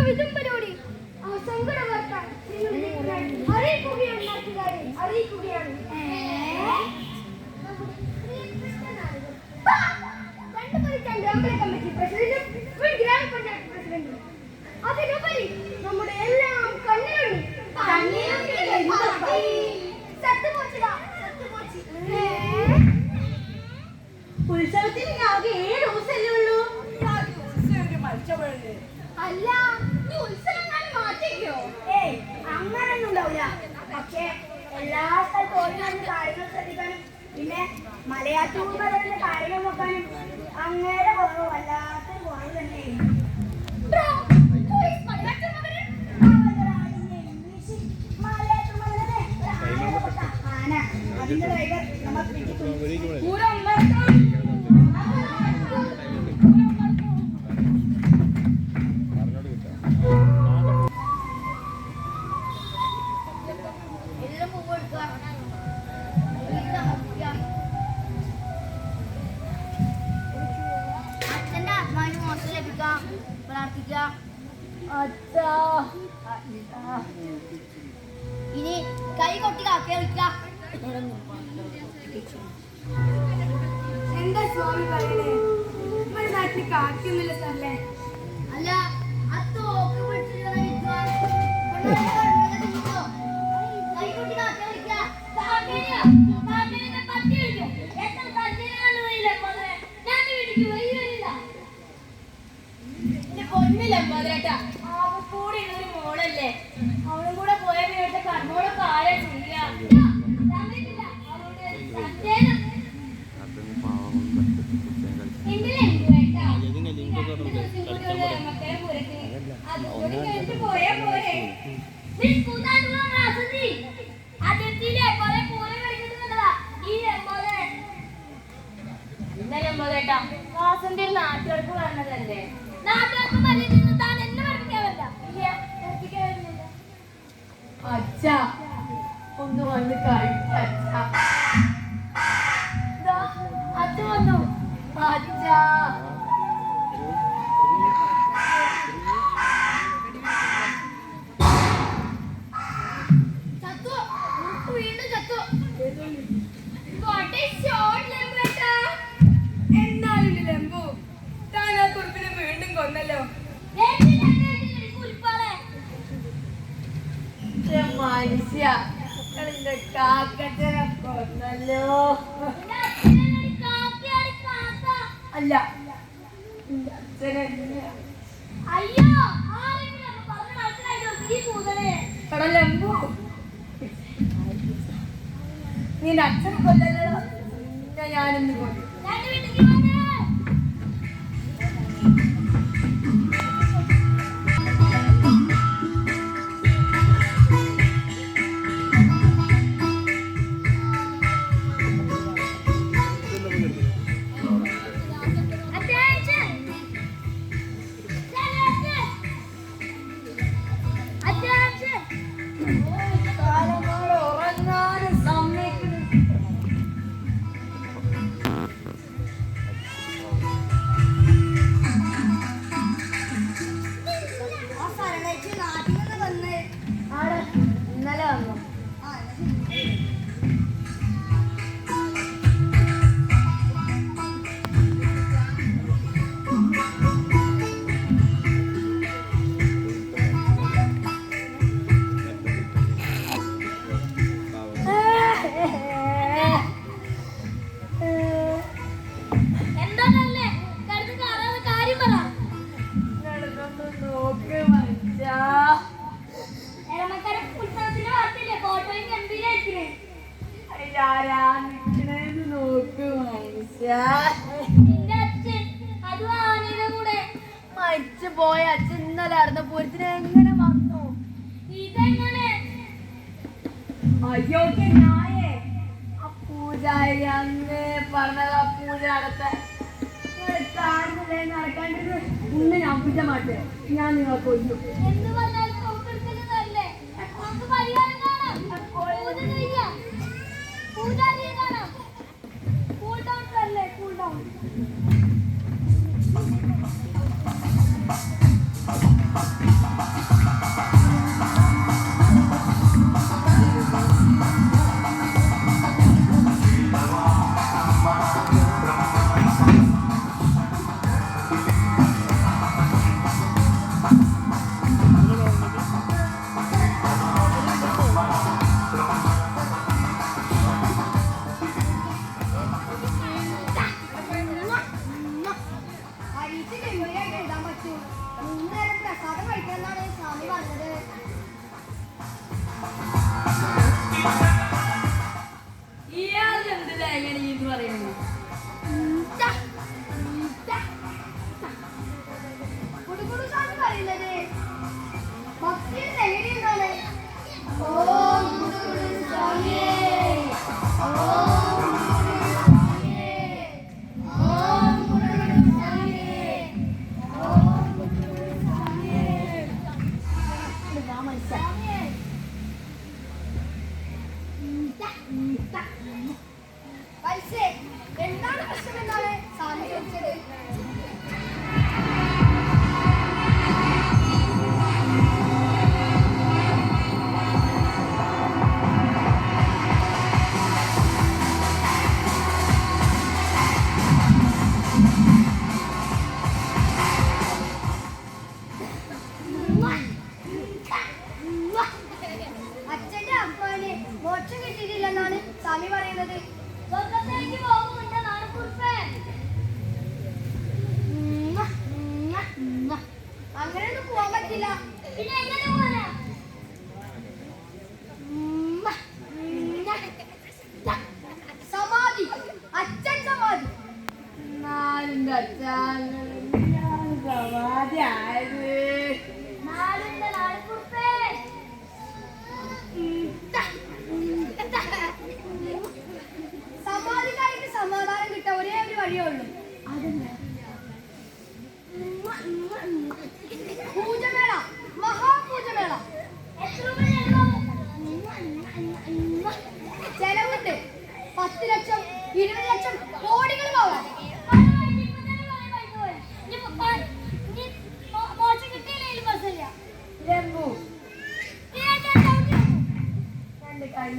വിതുമ്പലും എല്ലാ സ്ഥലത്തും ഓടി നടന്ന് കാര്യങ്ങൾ ശ്രദ്ധിക്കാനും പിന്നെ മലയാറ്റൂർ പറയുന്ന കാര്യങ്ങൾ നോക്കാനും അങ്ങേരെ കുറവ് വല്ലാത്തൊരു കുറവ് തന്നെ ആന അതിന്റെ ഡ്രൈവർ നമ്മൾ പിടിക്കും എന്താ സ്വാമി പറയുന്നത് നമ്മുടെ നാട്ടിൽ കാറ്റൊന്നുമില്ല സാറല്ലേ അല്ല അത്തോക്ക് വിട്ടിട്ടുള്ള വിദ്വാൻ. എന്നാലും ലംബു. താൻ ആ കുറിപ്പിനെ വീണ്ടും കൊന്നല്ലോ. മനുഷ്യ കാക്കച്ചനെ കൊന്നല്ലോ. അല്ല അയ്യോ കടലമ്പൂ നിന്റെ അച്ഛനെ കൊല്ലല്ലോ ഞാനൊന്നും കൊണ്ടു അയ്യോക്ക് ഞായേ ആ പൂജാരി അന്ന് പറഞ്ഞത് ആ പൂജ നടത്ത നടക്കാണ്ടിരുന്നു ഇന്ന് ഞാൻ പൂജ മാറ്റേ ഞാൻ നിങ്ങളെ എന്ന് പറഞ്ഞ?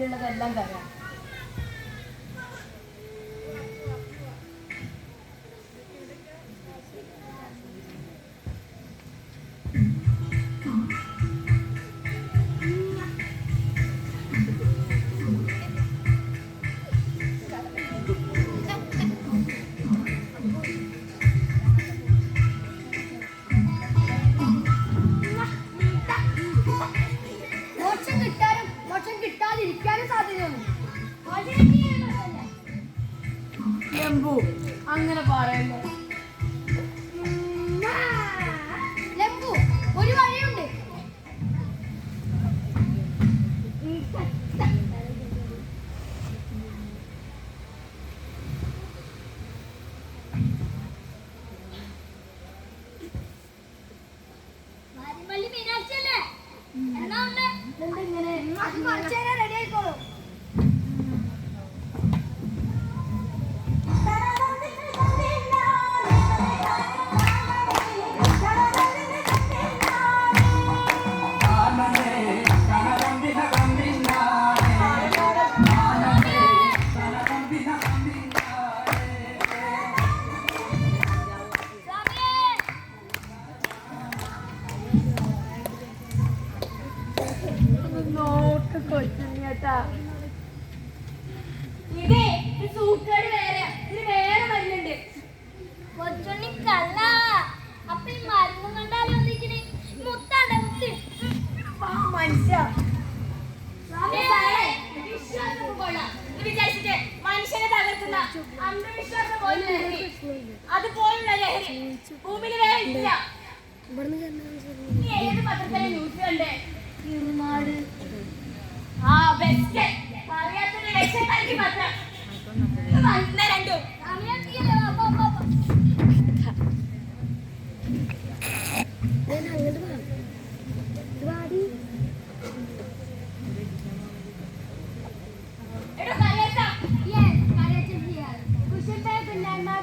കയ്യിലുള്ളതെല്ലാം തരാം.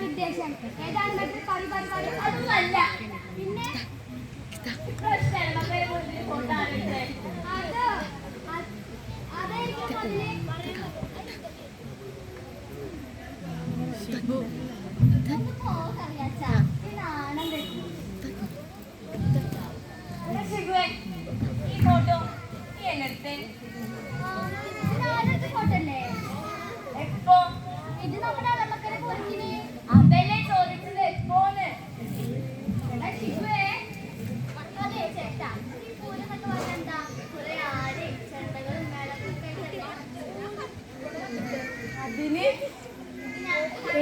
വിദ്ദേശം ഏതാണ് മറ്റൊരു പറി പറി പറി അതൊന്നും അല്ല. പിന്നെ അവസ്ഥ ഇത് നമ്മുടെ വെള്ളക്കര പോരിഞ്ഞിന്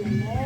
Amen.